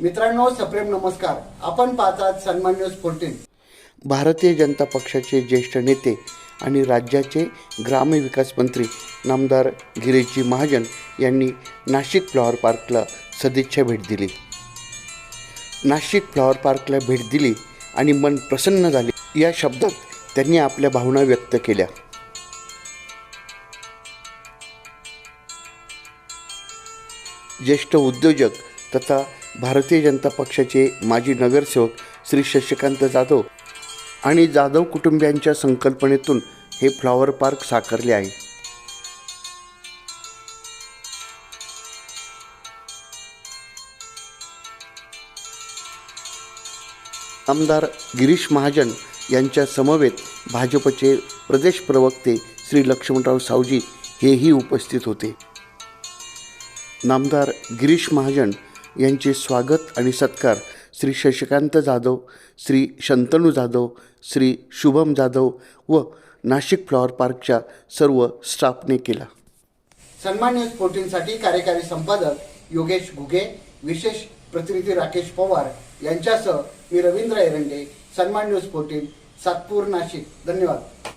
मित्रांनो सप्रेम नमस्कार. आपण पाहतात सन्मान न्यूज फोर्टीन भारतीय जनता पक्षाचे ज्येष्ठ नेते आणि राज्याचे ग्रामविकास मंत्री नामदार गिरीशजी महाजन यांनी नाशिक फ्लॉवर पार्कला सदिच्छा भेट दिली. नाशिक फ्लॉवर पार्कला भेट दिली आणि मन प्रसन्न झाले. या शब्दात त्यांनी आपल्या भावना व्यक्त केल्या. ज्येष्ठ उद्योजक तथा भारतीय जनता पक्षाचे माजी नगरसेवक श्री शशिकांत जाधव आणि जाधव कुटुंबियांच्या संकल्पनेतून हे फ्लॉवर पार्क साकारले आहे. आमदार गिरीश महाजन यांच्या समवेत भाजपचे प्रदेश प्रवक्ते श्री लक्ष्मणराव सावजी हेही उपस्थित होते. नामदार गिरीश महाजन यांचे स्वागत आणि सत्कार श्री शशिकांत जाधव श्री शंतनू जाधव श्री शुभम जाधव व नाशिक फ्लॉवर पार्कच्या सर्व स्टाफने केला. सन्मान न्यूज फोर्टीनसाठी कार्यकारी संपादक योगेश घुगे विशेष प्रतिनिधी राकेश पवार यांच्यासह मी रवींद्र एरंडे सन्मान न्यूज फोर्टीन सातपूर नाशिक. धन्यवाद.